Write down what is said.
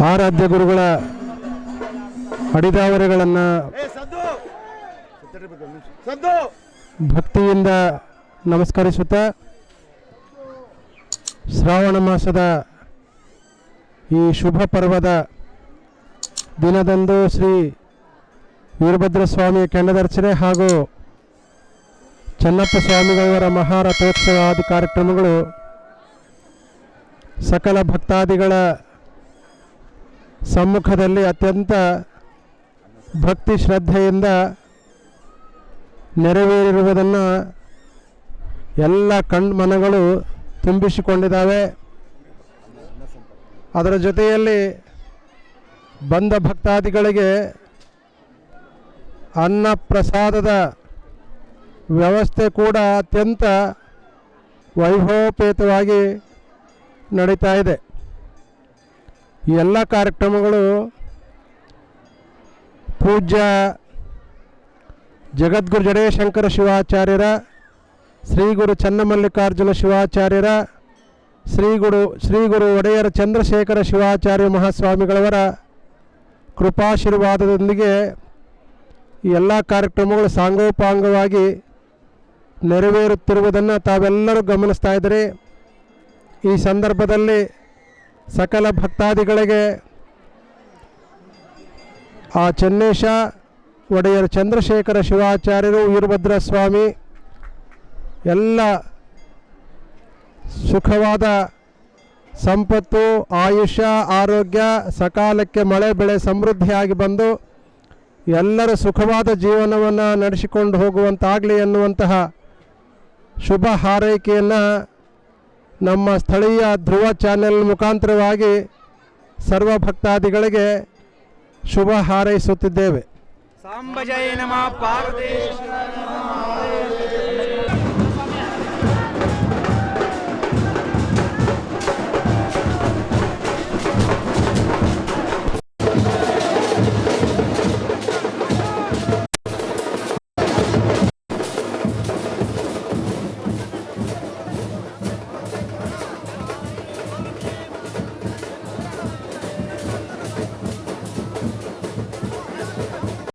ಆರಾಧ್ಯ ಗುರುಗಳ ಅಡಿದಾವರೆಗಳನ್ನು ಭಕ್ತಿಯಿಂದ ನಮಸ್ಕರಿಸುತ್ತಾ ಶ್ರಾವಣ ಮಾಸದ ಈ ಶುಭ ಪರ್ವದ ದಿನದಂದು ಶ್ರೀ ವೀರಭದ್ರ ಸ್ವಾಮಿ ಕೆಂಡದರ್ಚನೆ ಹಾಗೂ ಚನ್ನಪ್ಪ ಸ್ವಾಮಿಗಳವರ ಮಹಾರಥೋತ್ಸವ ಆದಿ ಕಾರ್ಯಕ್ರಮಗಳು ಸಕಲ ಭಕ್ತಾದಿಗಳ ಸಮ್ಮುಖದಲ್ಲಿ ಅತ್ಯಂತ ಭಕ್ತಿ ಶ್ರದ್ಧೆಯಿಂದ ನೆರವೇರಿರುವುದನ್ನು ಎಲ್ಲ ಕಣ್ ಮನಗಳು ತುಂಬಿಸಿಕೊಂಡಿದ್ದಾವೆ. ಅದರ ಜೊತೆಯಲ್ಲಿ ಬಂದ ಭಕ್ತಾದಿಗಳಿಗೆ ಅನ್ನ ಪ್ರಸಾದದ ವ್ಯವಸ್ಥೆ ಕೂಡ ಅತ್ಯಂತ ವೈಭವೋಪೇತವಾಗಿ ನಡೀತಾ ಇದೆ. ಈ ಎಲ್ಲ ಕಾರ್ಯಕ್ರಮಗಳು ಪೂಜ್ಯ ಜಗದ್ಗುರು ಜಡೇಶಂಕರ ಶಿವಾಚಾರ್ಯರ, ಶ್ರೀ ಗುರು ಚನ್ನಮಲ್ಲಿಕಾರ್ಜುನ ಶಿವಾಚಾರ್ಯರ, ಶ್ರೀ ಗುರು ಶ್ರೀ ಗುರು ಒಡೆಯರ ಚಂದ್ರಶೇಖರ ಶಿವಾಚಾರ್ಯ ಮಹಾಸ್ವಾಮಿಗಳವರ ಕೃಪಾಶೀರ್ವಾದದೊಂದಿಗೆ ಈ ಎಲ್ಲ ಕಾರ್ಯಕ್ರಮಗಳು ಸಾಂಗೋಪಾಂಗವಾಗಿ ನೆರವೇರುತ್ತಿರುವುದನ್ನು ತಾವೆಲ್ಲರೂ ಗಮನಿಸ್ತಾ ಇದ್ದೀರಿ, ಈ ಸಂದರ್ಭದಲ್ಲಿ ಸಕಲ ಭಕ್ತಾದಿಗಳಿಗೆ ಆ ಚೆನ್ನೇಶ ಒಡೆಯರ್ ಚಂದ್ರಶೇಖರ ಶಿವಾಚಾರ್ಯರು ವೀರಭದ್ರ ಸ್ವಾಮಿ ಎಲ್ಲ ಸುಖವಾದ ಸಂಪತ್ತು ಆಯುಷ ಆರೋಗ್ಯ, ಸಕಾಲಕ್ಕೆ ಮಳೆ, ಬೆಳೆ ಸಮೃದ್ಧಿಯಾಗಿ ಬಂದು ಎಲ್ಲರ ಸುಖವಾದ ಜೀವನವನ್ನು ನಡೆಸಿಕೊಂಡು ಹೋಗುವಂತಾಗಲಿ ಎನ್ನುವಂತಹ ಶುಭ ಹಾರೈಕೆಯನ್ನು ನಮ್ಮ ಸ್ಥಳೀಯ ಧ್ರುವ ಚಾನೆಲ್ ಮುಖಾಂತರವಾಗಿ ಸರ್ವ ಭಕ್ತಾದಿಗಳಿಗೆ ಶುಭ ಹಾರೈಸುತ್ತಿದ್ದೇವೆ.